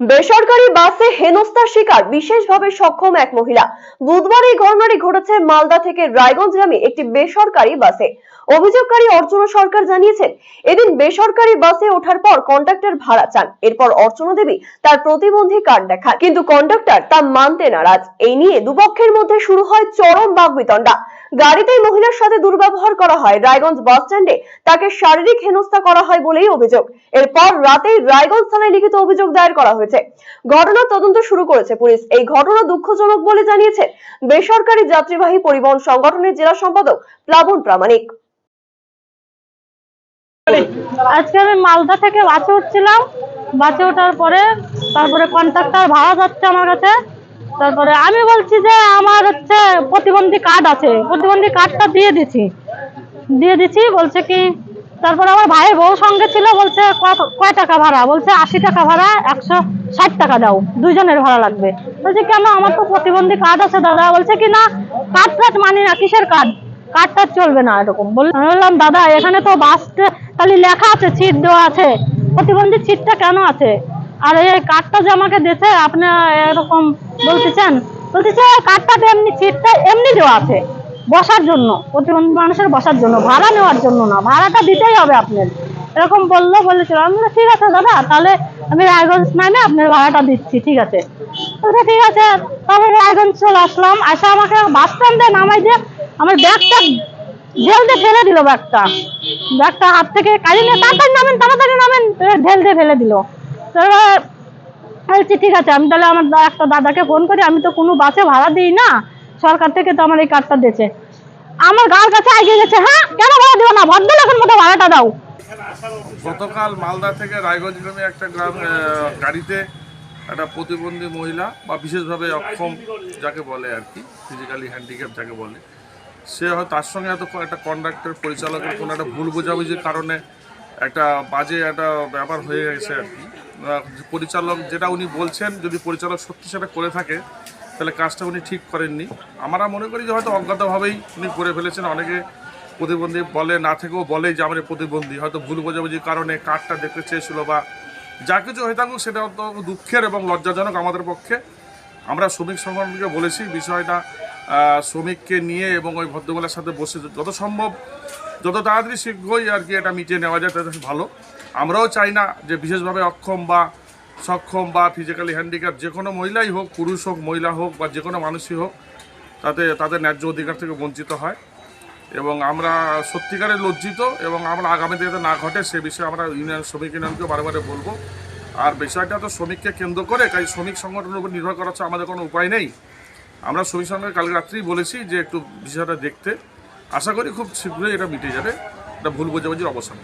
বেসরকারি বাসে হেনস্থার শিকার, বিশেষভাবে সক্ষম এক মহিলা। বুধবার এই ঘটনাটি ঘটেছে মালদা থেকে রায়গঞ্জগামী একটি বেসরকারি বাসে। অভিযোগকারী অর্চনা সরকার জানিয়েছেন, এদিন বেসরকারি বাসে ওঠার পর কন্ডাক্টর ভাড়া চান। এরপর অর্চনা দেবী তার প্রতিবন্ধী কার্ড দেখান। কিন্তু কন্ডাক্টর তা মানতে নারাজ। এই নিয়ে দুপক্ষের মধ্যে শুরু হয় চরম বাগবিতণ্ডা। গাড়িতেই মহিলার সাথে দুর্ব্যবহার করা হয়। রায়গঞ্জ বাস স্ট্যান্ডে তাকে শারীরিক হেনস্থা করা হয় বলেই অভিযোগ। এরপর রাতেই রায়গঞ্জ থানায় লিখিত অভিযোগ দায়ের করা হয়েছে। ঘটনার তদন্ত শুরু করেছে পুলিশ। এই ঘটনা দুঃখজনক বলে জানিয়েছেন বেসরকারি যাত্রীবাহী পরিবহন সংগঠনের জেলা সম্পাদক প্লাবন প্রামাণিক। আজকে আমি মালদা থেকে বাসে উঠছিলাম। বাসে ওঠার পরে তারপরে কন্ট্রাক্টর ভাড়া যাচ্ছে আমার কাছে। তারপরে আমি বলছি যে আমার হচ্ছে প্রতিবন্ধী কার্ড আছে। প্রতিবন্ধী কার্ডটা দিয়ে দিছি। দিয়ে দিছি, বলছে কি, তারপরে আমার ভাইয়ের বউ সঙ্গে ছিল, বলছে কয় টাকা ভাড়া? বলছে, আশি টাকা ভাড়া, একশো ষাট টাকা দাও, দুইজনের ভাড়া লাগবে। বলছে, কেন? আমার তো প্রতিবন্ধী কার্ড আছে, দাদা। বলছে কি, না কার্ড টার্ড মানি না, কিসের কার্ড টার্ড চলবে না এরকম। বললাম দাদা, এখানে তো বাস খালি লেখা আছে সিট দেওয়া আছে। প্রতিবন্ধী সিটটা কেন আছে? আর এই কার্ডটা যে আমাকে দিয়েছে, আপনি এরকম বলতেছেন বলতেছে কার্ডটা তো এমনি সিটটা এমনি দেওয়া আছে, বসার জন্য। প্রতিবন্ধী মানুষের বসার জন্য, ভাড়া নেওয়ার জন্য না, ভাড়াটা দিতেই হবে আপনার। এরকম বলল বলেছিল আমি ঠিক আছে দাদা, তাহলে আমি রায়গঞ্জ নামে আপনার ভাড়াটা দিচ্ছি, ঠিক আছে। ঠিক আছে। তারপরে রায়গঞ্জ চলে আসলাম আসে আমাকে বাস স্ট্যান্ডে নামাই দিয়ে আমার ব্যাগটা ঢেল দিয়ে ফেলে দিল ব্যাগটা। ব্যাগটা হাত থেকে কালি নিয়ে তাড়াতাড়ি নামেন তাড়াতাড়ি নামেন এবার ঢেল দিয়ে ফেলে দিল তারপরে বলছি ঠিক আছে আমি তাহলে আমার একটা দাদাকে ফোন করি আমি তো কোনো বাসে ভাড়া দিই না। সরকার থেকে তো আমার এই কার্ডটা দিয়েছে। আমার গার কাছে এগিয়ে গেছে হ্যাঁ কেন ভাড়া দিও না? ভদ্রলোকের মতো ভাড়াটা দাও। গতকাল মালদা থেকে রায়গঞ্জ গ্রামে একটা গ্রাম গাড়িতে একটা প্রতিবন্ধী মহিলা বা বিশেষভাবে অক্ষম যাকে বলে আর কি ফিজিক্যালি হ্যান্ডিক্যাপ যাকে বলে সে হয় তার সঙ্গে হয়তো একটা কন্ডাক্টর পরিচালকের কোনো একটা ভুল বোঝাবুঝির কারণে একটা বাজে একটা ব্যাপার হয়ে গেছে আর কি। পরিচালক যেটা উনি বলছেন, যদি পরিচালক সত্যি সেটা করে থাকে, তাহলে কাজটা উনি ঠিক করেননি। আমরা মনে করি যে হয়তো অজ্ঞাতভাবেই উনি করে ফেলেছেন। অনেকে প্রতিবন্ধী বলে, না থেকেও বলে যে আমরা প্রতিবন্ধী। হয়তো ভুল বোঝাবুঝির কারণে কার্ডটা দেখতে চেয়েছিল বা যা কিছু হয়ে থাকুক, সেটা অত দুঃখের এবং লজ্জাজনক আমাদের পক্ষে। আমরা শ্রমিক সংগঠনকে বলেছি, বিষয়টা শ্রমিককে নিয়ে এবং ওই ভদ্রমহিলার সাথে বসে যত সম্ভব, যত তাড়াতাড়ি শীঘ্রই আর কি এটা মিটিয়ে নেওয়া যায়, তাতে ভালো। আমরাও চাই না যে বিশেষভাবে অক্ষম বা সক্ষম বা ফিজিক্যালি হ্যান্ডিক্যাপ যে কোনো মহিলাই হোক, পুরুষ হোক, মহিলা হোক বা যে কোনো মানুষই হোক, তাতে তাদের ন্যায্য অধিকার থেকে বঞ্চিত হয়। এবং আমরা সত্যিকারে লজ্জিত এবং আমরা আগামীতে যাতে না ঘটে, সে বিষয়ে আমরা ইউনিয়ন, শ্রমিক ইউনিয়নকে বারে বলব। আর বিষয়টা তো শ্রমিককে কেন্দ্র করে তাই শ্রমিক সংগঠনের উপর নির্ভর করা আমাদের কোনো উপায় নেই। আমরা শ্রমিক সঙ্গে কাল রাত্রেই বলেছি যে একটু বিষয়টা দেখতে। আশা করি খুব শীঘ্রই এটা মিটে যাবে। এটা ভুল বোঝাবুঝির অবসান